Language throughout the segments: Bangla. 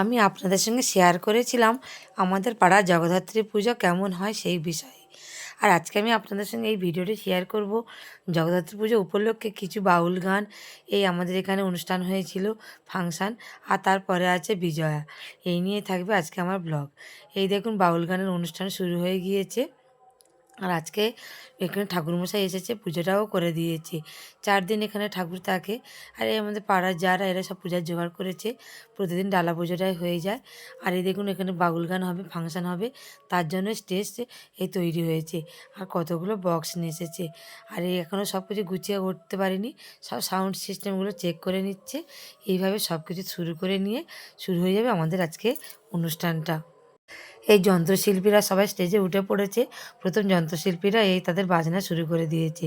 আমি আপনাদের সঙ্গে শেয়ার করেছিলাম আমাদের পাড়া জগদ্ধাত্রী পুজো কেমন হয় সেই বিষয়ে। আর আজকে আমি আপনাদের সঙ্গে এই ভিডিওটি শেয়ার করব। জগদ্ধাত্রী পুজো উপলক্ষে কিছু বাউল গান, এই আমাদের এখানে অনুষ্ঠান হয়েছিল, ফাংশান, আর তারপরে আছে বিজয়া। এই নিয়ে থাকবে আজকে আমার ব্লগ। এই দেখুন, বাউল গানের অনুষ্ঠান শুরু হয়ে গিয়েছে। আর আজকে এখানে ঠাকুরমশাই এসেছে, পুজোটাও করে দিয়েছে। চার দিন এখানে ঠাকুর থাকে। আর এই আমাদের পাড়ার যারা, এরা সব পূজার জোগাড় করেছে। প্রতিদিন ডালা পুজোটাই হয়ে যায়। আর এই দেখুন, এখানে বাউল গান হবে, ফাংশান হবে। তার জন্য স্টেজ এই তৈরি হয়েছে। আর কতগুলো বক্স নিয়ে এসেছে। আর এই এখনও সব কিছু গুছিয়ে উঠতে পারিনি। সব সাউন্ড সিস্টেমগুলো চেক করে নিচ্ছে। এইভাবে সব কিছু শুরু করে নিয়ে শুরু হয়ে যাবে আমাদের আজকে অনুষ্ঠানটা। এই যন্ত্রশিল্পীরা সবাই স্টেজে উঠে পড়েছে। প্রথম যন্ত্রশিল্পীরা এই তাদের বাজনা শুরু করে দিয়েছে।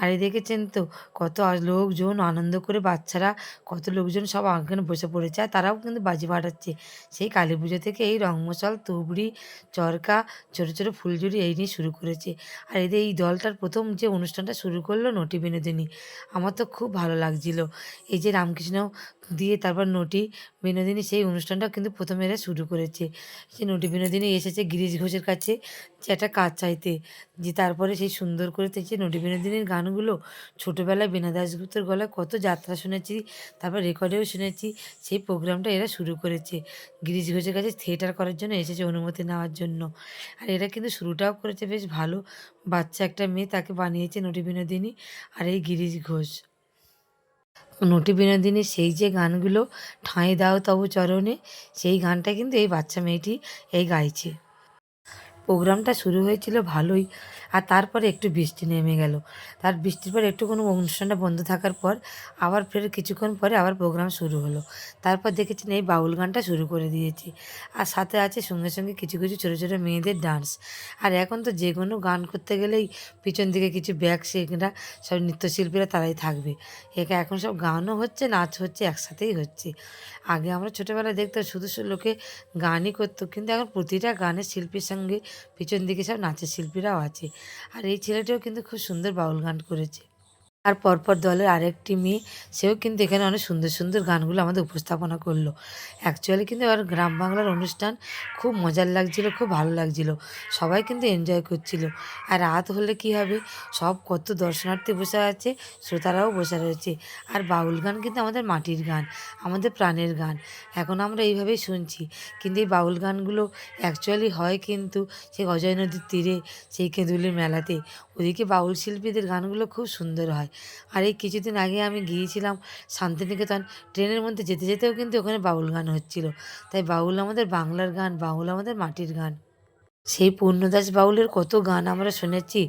আর এই দেখেছেন তো, কত লোকজন আনন্দ করে বাচ্চারা, কত লোকজন সব এখানে বসে পড়েছে। আর তারাও কিন্তু বাজি ফাটাচ্ছে সেই কালী পুজো থেকে এই রংমশাল তুবড়ি, চরকা, ছোটো ছোটো ফুলঝুরি এই নিয়ে শুরু করেছে। আর এদের এই দলটার প্রথম যে অনুষ্ঠানটা শুরু করল নটি বিনোদিনী, আমার তো খুব ভালো লাগছিল। এই যে রামকৃষ্ণ দিয়ে তারপর নটি বিনোদিনী সেই অনুষ্ঠানটা কিন্তু প্রথমে এরা শুরু করেছে। সেই নটি বিনোদিনী এসেছে গিরিশ ঘোষের কাছে যে একটা কাজ চাইতে। যে তারপরে সেই সুন্দর করে যে নটি বিনোদিনীর গানগুলো। ছোটোবেলায় বীণা দাসগুপ্তর গলায় কত যাত্রা শুনেছি, তারপর রেকর্ডেও শুনেছি, সেই প্রোগ্রামটা এরা শুরু করেছে। গিরিশ ঘোষের কাছে থিয়েটার করার জন্য এসেছে অনুমতি নেওয়ার জন্য। আর এরা কিন্তু শুরুটাও করেছে, বেশ ভালো। বাচ্চা একটা মেয়ে তাকে বানিয়েছে নটি বিনোদিনী আর এই গিরিশ ঘোষ। নটি বিনোদিনী সেই যে গানগুলো ঠাঁই দাও তবু চরণে, সেই গানটা কিন্তু এই বাচ্চা মেয়েটি এই গাইছে। প্রোগ্রামটা শুরু হয়েছিল ভালোই। আর তারপরে একটু বৃষ্টি নেমে গেল। তার বৃষ্টির পর একটু কোনো অনুষ্ঠানটা বন্ধ থাকার পর আবার ফের কিছুক্ষণ পরে আবার প্রোগ্রাম শুরু হলো। তারপর দেখেছেন এই বাউল গানটা শুরু করে দিয়েছি। আর সাথে আছে সঙ্গে সঙ্গে কিছু কিছু ছোটো ছোটো মেয়েদের ডান্স আর এখন তো যে কোনো গান করতে গেলেই পিছন দিকে কিছু ব্যাগ সেখানে সব নৃত্যশিল্পীরা তারাই থাকবে। একে এখন সব গানও হচ্ছে, নাচ হচ্ছে, একসাথেই হচ্ছে। আগে আমরা ছোটোবেলায় দেখতাম শুধু শুধু লোকে গানই করতো, কিন্তু এখন প্রতিটা গানের শিল্পীর সঙ্গে পিছন দিকে সব নাচের শিল্পীরাও আছে। আর এই ছেলেটাও কিন্তু খুব সুন্দর বাউল গান করেছে। আর পরপর দলের আরেকটি মেয়ে, সেও কিন্তু এখানে অনেক সুন্দর সুন্দর গানগুলো আমাদের উপস্থাপনা করল। অ্যাকচুয়ালি কিন্তু আর গ্রাম বাংলার অনুষ্ঠান খুব মজার লাগছিল, খুব ভালো লাগছিল। সবাই কিন্তু এনজয় করছিল। আর রাত হলে কি হবে? সব কত দর্শনার্থী বসে আছে, শ্রোতারাও বসে রয়েছে। আর বাউল গান কিন্তু আমাদের মাটির গান, আমাদের প্রাণের গান। এখন আমরা এইভাবেই শুনছি। কিন্তু এই বাউল গানগুলো অ্যাকচুয়ালি হয় কিন্তু সেই অজয় নদীর তীরে, সেই কেঁদুলির মেলাতে। ওদিকে বাউল শিল্পীদের গানগুলো খুব সুন্দর হয়। আর এই কিছুদিন আগে আমি গিয়েছিলাম শান্তিনিকেতন। ট্রেনের মধ্যে যেতে যেতেও কিন্তু ওখানে বাউল গান হচ্ছিল। তাই বাউল আমাদের বাংলার গান, বাউল আমাদের মাটির গান। সেই পূর্ণদাস বাউলের কত গান আমরা শুনেছি,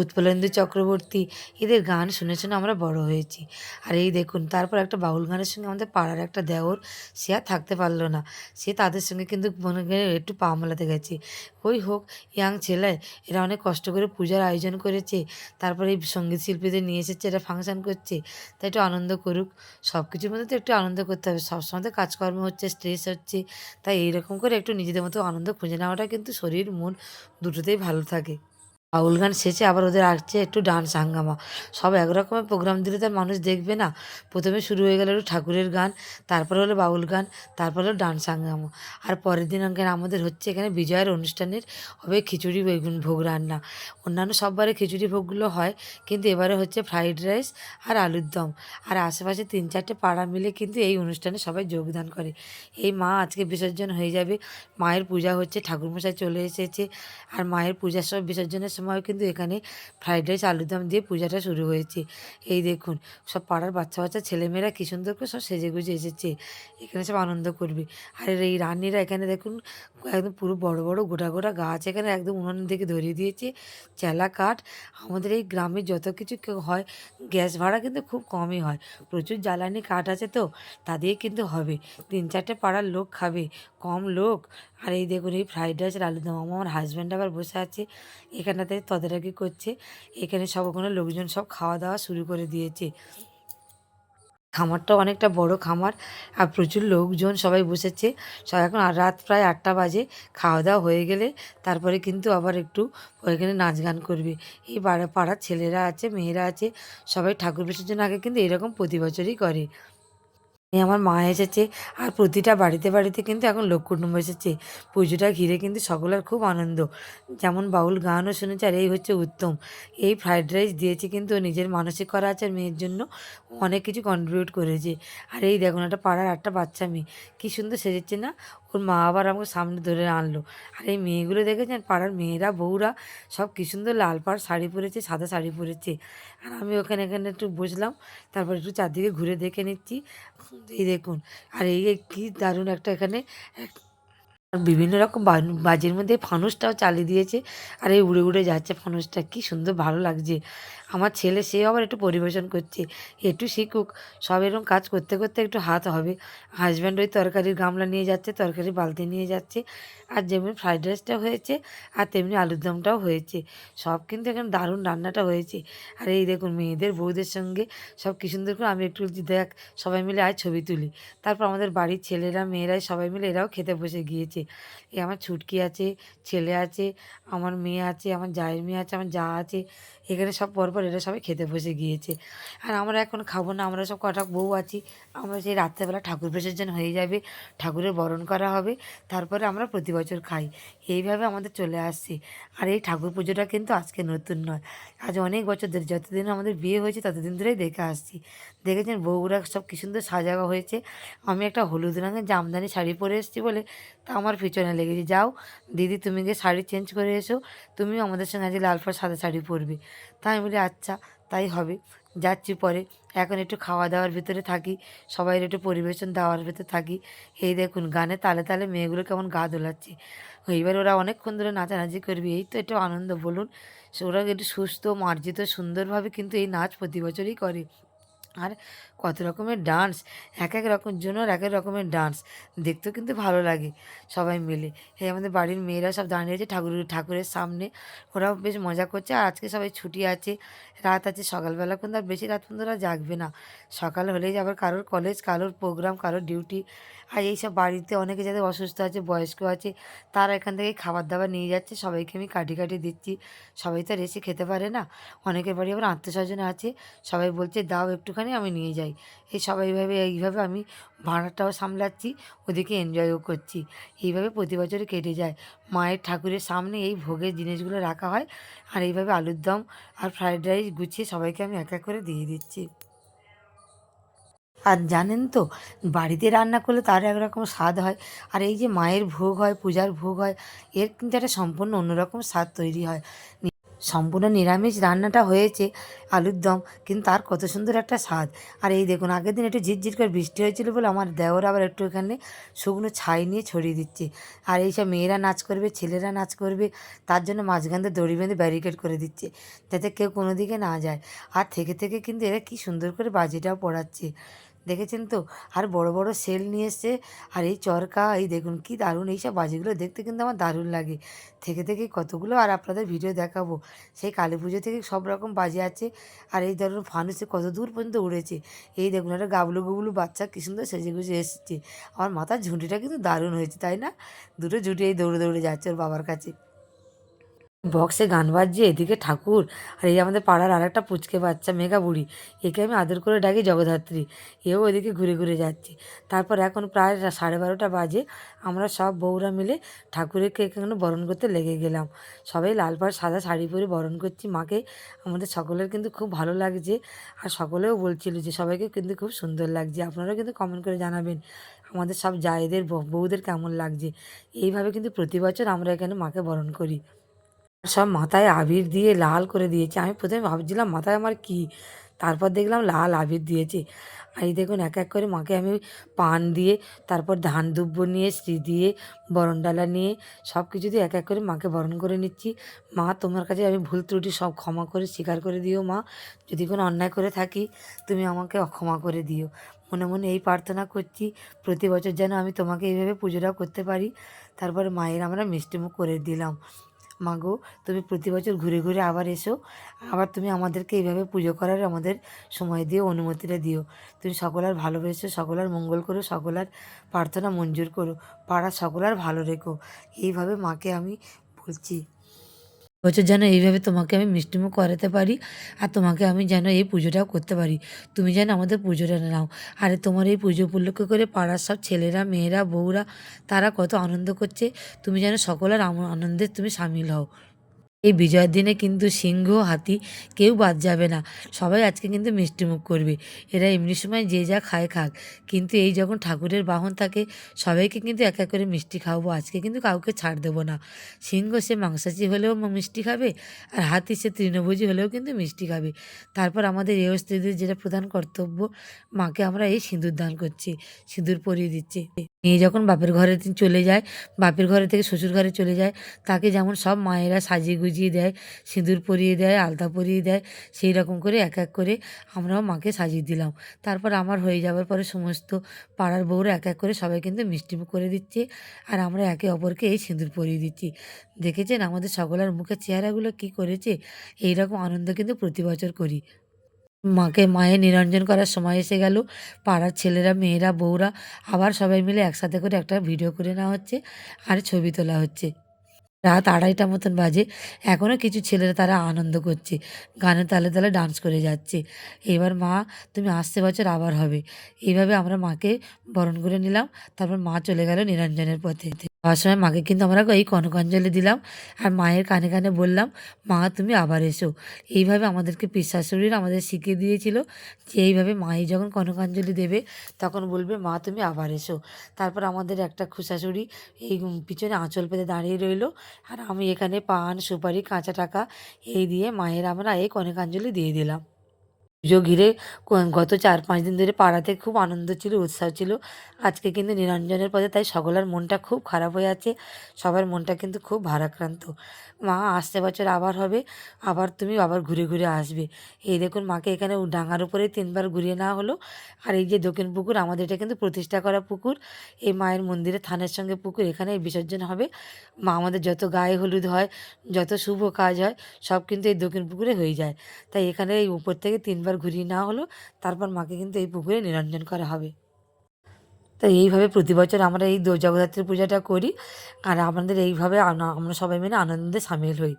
উৎপলেন্দু চক্রবর্তী, এদের গান শুনে শুনে আমরা বড় হয়েছি। আর এই দেখুন, তারপর একটা বাউল গানের সঙ্গে আমাদের পাড়ার একটা দেওর, সে আর থাকতে পারল না। সে তাদের সঙ্গে কিন্তু মনে একটু পা মেলাতে গেছে। ওই হোক, ইয়াং ছেলে, এরা অনেক কষ্ট করে পূজার আয়োজন করেছে, তারপরে এই সংগীত শিল্পীদের নিয়ে এসেছে, এরা ফাংশান করছে তাই একটু আনন্দ করুক। সব কিছুর মধ্যে তো একটু আনন্দ করতে হবে, সবসময় তো কাজকর্ম হচ্ছে স্ট্রেস হচ্ছে, তাই এইরকম করে একটু নিজেদের মতো আনন্দ খুঁজে নেওয়াটা কিন্তু শরীর মন দুটোতেই ভালো থাকে। বাউল গান শেষে আবার ওদের আসছে একটু ডান্স হাঙ্গামা। সব একরকমের প্রোগ্রাম দিলে তো মানুষ দেখবে না। প্রথমে শুরু হয়ে গেল একটু ঠাকুরের গান, তারপরে হলো বাউল গান, তারপরে হলো ডান্স হাঙ্গামা। আর পরের দিন এখানে আমাদের হচ্ছে এখানে বিজয়ের অনুষ্ঠানের হবে খিচুড়ি, বেগুন ভোগ রান্না। অন্যান্য সববারে খিচুড়ি ভোগগুলো হয়, কিন্তু এবারে হচ্ছে ফ্রাইড রাইস আর আলুর দম। আর আশেপাশে তিন চারটে পাড়া মিলে কিন্তু এই অনুষ্ঠানে সবাই যোগদান করে। এই মা আজকে বিসর্জন হয়ে যাবে। মায়ের পূজা হচ্ছে, ঠাকুরমশাই চলে এসেছে। আর মায়ের পূজার সব বিসর্জনের সময় কিন্তু এখানে ফ্রাইড রাইস আলুর দম দিয়ে পূজাটা শুরু হয়েছে। এই দেখুন, সব পাড়ার বাচ্চা বাচ্চা, ছেলেমেয়েরা কী সুন্দর করে সব সেজে গুজে এসেছে। এখানে সব আনন্দ করবে। আর এই রান্নিরা এখানে দেখুন, একদম পুরো বড় বড় গোটা গোটা গাছ এখানে একদম উনুন দিকে ধরিয়ে দিয়েছে। চেলা কাঠ, আমাদের এই গ্রামে যত কিছু হয়, গ্যাস ভাড়া কিন্তু খুব কমই হয়। প্রচুর জ্বালানি কাঠ আছে তো, তা দিয়ে কিন্তু হবে। তিন চারটে পাড়ার লোক খাবে, কম লোক। আর এই দেখুন, এই ফ্রাইড রাইসের আলুদম আমার হাজব্যান্ড আবার বসে আছে। এখানটাতে তদারকি করছে। এখানে সব ওখানে লোকজন সব খাওয়া দাওয়া শুরু করে দিয়েছে। খামারটাও অনেকটা বড় খামার আর প্রচুর লোকজন সবাই বসেছে। সব এখন রাত প্রায় আটটা বাজে। খাওয়া দাওয়া হয়ে গেলে তারপরে কিন্তু আবার একটু ওইখানে নাচ গান করবে। এই পাড়া পাড়ার ছেলেরা আছে, মেয়েরা আছে, সবাই ঠাকুর বিসর্জন আগে কিন্তু এরকম প্রতি বছরই করে। আমার মা এসেছে। আর প্রতিটা বাড়িতে বাড়িতে কিন্তু এখন লোক কুটুম্ব এসেছে। পুজোটা ঘিরে কিন্তু সকলের খুব আনন্দ। যেমন বাউল গানও শুনেছে আর এই হচ্ছে উত্তম। এই ফ্রাইড রাইস দিয়েছে কিন্তু নিজের মানসিক করা আছে আর মেয়ের জন্য। অনেক কিছু কন্ট্রিবিউট করেছে। আর এই দেখুন একটা পাড়ার একটা বাচ্চা মেয়ে। কী সুন্দর সেজেছে না? ওর মা আবার আমাকে সামনে ধরে আনলো। আর, এই মেয়েগুলো দেখেছেন? পাড়ার মেয়েরা, বউরা, সব কী সুন্দর লাল পাড় শাড়ি পরেছে, সাদা শাড়ি পরেছে। আর আমি ওখানে, এখানে একটু বসলাম, তারপর একটু চারদিকে ঘুরে দেখে নিচ্ছি। এই দেখুন, আর, এই কি দারুণ একটা এখানে বিভিন্ন রকম বাজির মধ্যে ফানুসটাও চালিয়ে দিয়েছে। আর এই উড়ে উড়ে যাচ্ছে ফানুসটা, কি সুন্দর ভালো লাগছে। আমার ছেলে, সে আবার একটু পরিবেশন করছে। একটু শিখুক, সব এরকম কাজ করতে করতে একটু হাত হবে। হাজব্যান্ড ওই তরকারির গামলা নিয়ে যাচ্ছে তরকারি বালতি নিয়ে যাচ্ছে। আর যেমনি ফ্রাইড রাইসটা হয়েছে, আর তেমনি আলুর দমটাও হয়েছে। সব কিন্তু এখানে দারুণ রান্নাটা হয়েছে। আর এই দেখুন মেয়েদের, বউদের সঙ্গে সব কি সুন্দর করে, আমি একটু দেখ, সবাই মিলে আয় ছবি তুলি। তারপর আমাদের বাড়ির ছেলেরা, মেয়েরাই সবাই মিলে এরাও খেতে বসে গিয়েছে। এই আমার ছুটকি আছে, ছেলে আছে, আমার মেয়ে আছে, আমার জায়ের মেয়ে আছে, আমার যা আছে, এখানে সব পরপর এরা সবাই খেতে বসে গিয়েছে। আর আমরা এখন খাব না, আমরা সব কটা বউ আছি, আমরা সেই রাত্রেবেলা ঠাকুর বিসর্জন হয়ে যাবে, ঠাকুরের বরণ করা হবে, তারপরে আমরা প্রতি বছর খাই। এইভাবে আমাদের চলে আসছে। আর এই ঠাকুর পুজোটা কিন্তু আজকে নতুন নয়। আজ অনেক বছর ধরে, যতদিন আমাদের বিয়ে হয়েছে, ততদিন ধরেই দেখে আসছি। দেখেছেন বউরা সব কি সুন্দর সাজানো হয়েছে। আমি একটা হলুদ রঙের জামদানি শাড়ি পরে এসেছি বলে তা আমার পিছনে লেগেছে। যাও, দিদি তুমি গিয়ে শাড়ি চেঞ্জ করে এসো, তুমিও আমাদের সঙ্গে আজকে লাল পাড় সাদা শাড়ি পরবে। তাই আমি বলি আচ্ছা তাই হবে। যাচ্ছি পরে, এখন একটু খাওয়া দাওয়ার ভিতরে থাকি সবাই একটু পরিবেশন দেওয়ার ভিতরে থাকি। এই দেখুন, গানে তালে তালে মেয়েগুলো কেমন গা দোলাচ্ছে। এইবার ওরা অনেকক্ষণ ধরে নাচানাচি করবে, এই তো একটু আনন্দ, বলুন। ওরা একটু সুস্থ, মার্জিত, সুন্দরভাবে কিন্তু এই নাচ প্রতি বছরই করে। আর কত রকমের ডান্স এক এক রকম জন্য এক এক রকমের ডান্স দেখতেও কিন্তু ভালো লাগে সবাই মিলে। এই আমাদের বাড়ির মেয়েরা সব দাঁড়িয়ে আছে ঠাকুর, ঠাকুরের সামনে। ওরাও বেশ মজা করছে আর আজকে সবাই ছুটি আছে। রাত আছে, সকালবেলা কিন্তু আর বেশি রাত পর্যন্ত ওরা জাগবে না। সকাল হলেই আবার কারোর কলেজ কারোর প্রোগ্রাম কারোর ডিউটি আর এইসব বাড়িতে অনেকে যাদের অসুস্থ আছে, বয়স্ক আছে, তারা এখান থেকে খাবার দাবার নিয়ে যাচ্ছে। সবাইকে আমি কাটি কাটি দিচ্ছি। সবাই তো আর এসে খেতে পারে না। অনেকের বাড়ি আবার আত্মীয় স্বজন আছে। সবাই বলছে, দাও একটুখানি আমি নিয়ে যাই। এই সবাই এইভাবে আমি ভাড়াটাও সামলাচ্ছি ওদেরকে এনজয়ও করছি। এইভাবে প্রতি বছরই কেটে যায়। মায়ের ঠাকুরের সামনে এই ভোগের জিনিসগুলো রাখা হয় আর এইভাবে আলুর দম আর ফ্রায়েড রাইস গুছিয়ে সবাইকে আমি এক এক করে দিয়ে দিচ্ছি। আর জানেন তো, বাড়িতে রান্না করলে তার একরকম স্বাদ হয়। আর এই যে মায়ের ভোগ হয়, পূজার ভোগ হয়, এর কিন্তু একটা সম্পূর্ণ অন্যরকম স্বাদ তৈরি হয়। সম্পূর্ণ নিরামিষ রান্নাটা হয়েছে, আলুর দম, কিন্তু তার কত সুন্দর একটা স্বাদ। আর এই দেখুন, আগের দিন একটু ঝিরঝির করে বৃষ্টি হয়েছিল বলে আমার দেওর আবার একটু এখানে শুকনো ছাই নিয়ে ছড়িয়ে দিচ্ছে। আর এইসব মেয়েরা নাচ করবে, ছেলেরা নাচ করবে, তার জন্য মাঝখান দড়ি বেঁধে ব্যারিকেড করে দিচ্ছে, যাতে কেউ কোনো দিকে না যায়। আর থেকে থেকে কিন্তু এরা কি সুন্দর করে বাজিটাও পড়াচ্ছে। দেখেছেন তো? আর বড় বড় সেল নিয়ে এসছে। আর এই চরকা, এই দেখুন কি দারুণ এইসব বাজিগুলো দেখতে কিন্তু আমার দারুণ লাগে। থেকে থেকে কতগুলো আর আপনাদের ভিডিও দেখাবো। সেই কালী পুজো থেকে সব রকম বাজি আছে। আর এই ধরুন ফানুসে কত দূর পর্যন্ত উড়েছে। এই দেখুন একটা গাবলু গুবলু বাচ্চা কি সুন্দর সেজে গুজে এসেছে। আমার মাথার ঝুঁটিটা কিন্তু দারুণ হয়েছে, তাই না? দুটো ঝুঁটি এই দৌড়ে দৌড়ে যাচ্ছে ওর বাবার কাছে। বক্সে গান বাজছে এদিকে ঠাকুর, আর এই আমাদের পাড়ার আর একটা পুচকে বাচ্চা, মেঘা বুড়ি, একে আমি আদর করে ডাকি জগদ্ধাত্রী এও ওদিকে ঘুরে ঘুরে যাচ্ছে। তারপর এখন প্রায় সাড়ে বারোটা বাজে, আমরা সব বউরা মিলে ঠাকুরকে এখানে বরণ করতে লেগে গেলাম। সবাই লাল পাড়, সাদা শাড়ি পরে বরণ করছি মাকে। আমাদের সকলের কিন্তু খুব ভালো লাগছে, আর সকলেও বলছিল যে সবাইকে কিন্তু খুব সুন্দর লাগছে। আপনারাও কিন্তু কমেন্ট করে জানাবেন, আমাদের সব জায়েদের বউ- বউদের কেমন লাগছে? এইভাবে কিন্তু প্রতি বছর আমরা এখানে মাকে বরণ করি। সব মাথায় আবির দিয়ে লাল করে দিয়েছে। আমি প্রথমে ভাবছিলাম, মাথায় আমার কি? তারপর দেখলাম লাল আবির দিয়েছে। আর এই দেখুন, এক এক করে মাকে আমি পান দিয়ে, তারপর ধান দুব্ব নিয়ে শ্রী দিয়ে বরণডালা নিয়ে, সব কিছু দিয়ে এক এক করে মাকে বরণ করে নিচ্ছি। মা, তোমার কাছে আমি ভুল ত্রুটি সব ক্ষমা করে, স্বীকার করে দিও মা। যদি কোনো অন্যায় করে থাকি, তুমি আমাকে অক্ষমা করে দিও। মনে মনে এই প্রার্থনা করছি, প্রতি বছর যেন আমি তোমাকে এইভাবে পুজোটাও করতে পারি। তারপরে মায়ের আমরা মিষ্টিমুখ করে দিলাম। মাগো, তুমি প্রতি বছর ঘুরে ঘুরে আবার এসো। আবার তুমি আমাদেরকে এইভাবে পুজো করার আমাদের সময় দিয়ে অনুমতিটা দিও। তুমি সকলার ভালোবেসো, সকলার মঙ্গল করো, সকলার প্রার্থনা মঞ্জুর করো। পাড়া সকলার ভালো রেখো। এইভাবে মাকে আমি বলছি। বছর যেন এইভাবে তোমাকে আমি মিষ্টিমুখ করাতে পারি আর তোমাকে আমি যেন এই পুজোটাও করতে পারি। তুমি যেন আমাদের পুজোটা নাও। আরে, তোমার এই পুজো উপলক্ষ করে পাড়ার সব ছেলেরা, মেয়েরা, বউরা, তারা কত আনন্দ করছে। তুমি যেন সকলের আনন্দে তুমি সামিল হও। এই বিজয়ের দিনে কিন্তু সিংহ, হাতি কেউ বাদ যাবে না। সবাই আজকে কিন্তু মিষ্টিমুখ করবে। এরা এমনি সময় যে যা খায় খাক। কিন্তু এই যখন ঠাকুরের বাহন থাকে, সবাইকে কিন্তু এক এক করে মিষ্টি খাওয়াবো। আজকে কিন্তু কাউকে ছাড় দেবো না। সিংহ সে মাংসাশী হলেও মিষ্টি খাবে আর হাতি সে তৃণভোজী হলেও কিন্তু মিষ্টি খাবে। তারপর আমাদের এই স্ত্রীদের যেটা প্রধান কর্তব্য, মাকে আমরা এই সিঁদুর দান করছি। সিঁদুর পরিয়ে দিচ্ছি। মেয়ে যখন বাপের ঘরে চলে যায়, বাপের ঘরে থেকে শ্বশুর ঘরে চলে যায়, তাকে যেমন সব মায়েরা সাজিয়ে গুজিয়ে দেয়, সিঁদুর পরিয়ে দেয়, আলতা পরিয়ে দেয়, সেই রকম করে এক এক করে আমরাও মাকে সাজিয়ে দিলাম। তারপর আমার হয়ে যাওয়ার পরে সমস্ত পাড়ার বউরা এক এক করে সবাই কিন্তু মিষ্টিমুখ করে দিচ্ছে আর আমরা একে অপরকে এই সিঁদুর পরিয়ে দিচ্ছি। দেখেছেন আমাদের সকলের মুখের চেহারাগুলো কি করেছে? এই রকম আনন্দ কিন্তু প্রতি বছর করি। মাকে, মায়ের নিরঞ্জন করার সময় এসে গেল। পাড়ার ছেলেরা, মেয়েরা, বউরা আবার সবাই মিলে একসাথে করে একটা ভিডিও করে নেওয়া হচ্ছে আর ছবি তোলা হচ্ছে। রাত আড়াইটা মতন বাজে। এখনও কিছু ছেলেরা তারা আনন্দ করছে। গানের তালে তালে ডান্স করে যাচ্ছে। এবার মা, তুমি আসছে বছর আবার হবে। এইভাবে আমরা মাকে বরণ করে নিলাম। তারপর মা চলে গেল নিরঞ্জনের পথে। যাওয়ার সময় মাকে কিন্তু আমরা এই কনকাঞ্জলি দিলাম। আর মায়ের কানে কানে বললাম, মা, তুমি আবার এসো। এইভাবে আমাদেরকে পিসাশুড়ির আমাদের শিখিয়ে দিয়েছিল যে এইভাবে মাই যখন কনকাঞ্জলি দেবে, তখন বলবে, মা, তুমি আবার এসো। তারপর আমাদের একটা খুশাশুড়ি এই পিছনে আঁচল পেতে দাঁড়িয়ে রইল। আর আমি এখানে পান, সুপারি, কাঁচা টাকা এই দিয়ে মায়ের আমরা এই কনেকাঞ্জলি দিয়ে দিলাম। পুজো ঘিরে গত চার পাঁচ দিন ধরে পাড়াতে খুব আনন্দ ছিল, উৎসাহ ছিল। আজকে কিন্তু নিরঞ্জনের পথে তাই সকলের মনটা খুব খারাপ হয়ে আছে। সবার মনটা কিন্তু খুব ভারাক্রান্ত। মা আসছে বছর আবার হবে, আবার তুমি আবার ঘুরে ঘুরে আসবে। এই দেখুন, মাকে এখানে ডাঙার উপরে তিনবার ঘুরিয়ে নেওয়া হলো। আর এই যে দক্ষিণ পুকুর, আমাদের এটা কিন্তু প্রতিষ্ঠা করা পুকুর। এই মায়ের মন্দিরে থানের সঙ্গে পুকুর, এখানে বিসর্জন হবে। মা, আমাদের যত গায়ে হলুদ হয়, যত শুভ কাজ হয়, সব কিন্তু এই দক্ষিণ পুকুরে হয়ে যায়। তাই এখানে এই উপর থেকে তিনবার ঘুরিয়ে নেওয়া হলো, তারপর মাকে কিন্তু এই পুকুরে নিরঞ্জন করা হবে। তো এইভাবে প্রতি বছর আমরা এই জগদ্ধাত্রী পূজাটা করি, আর আমাদের এইভাবে আমরা সবাই মিলে আনন্দে সামিল হই।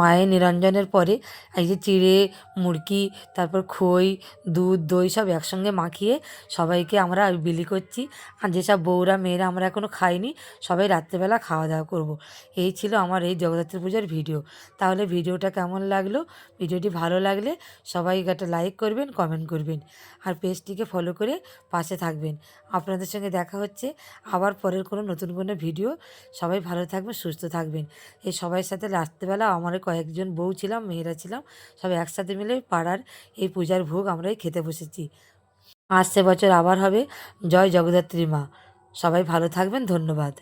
মায়ের নিরঞ্জনের পরে এই যে চিড়ে মুড়কি তারপর খই, দুধ, দই সব একসঙ্গে মাখিয়ে সবাইকে আমরা বিলি করছি। আর যেসব বউরা, মেয়েরা আমরা এখনও খাইনি, সবাই রাত্রেবেলা খাওয়া দাওয়া করব। এই ছিল আমার এই জগদ্ধাত্রী পূজার ভিডিও। তাহলে ভিডিওটা কেমন লাগল? ভিডিওটি ভালো লাগলে সবাই একটা লাইক করবেন, কমেন্ট করবেন। আর পেজটিকে ফলো করে পাশে থাকবেন। আপনাদের সঙ্গে দেখা হচ্ছে আবার পরের কোনো নতুন কোনো ভিডিও। সবাই ভালো থাকবেন, সুস্থ থাকবেন। এই সবার সাথে রাত্রেবেলা আমার কয়েকজন বউ ছিলাম, মেয়েরা ছিলাম সব একসাথে মিলে পাড়ার এই পূজার ভোগ আমরাই খেতে বসেছি। আসছে বছর আবার হবে। জয় জগদ্ধাত্রী মা। সবাই ভালো থাকবেন, ধন্যবাদ।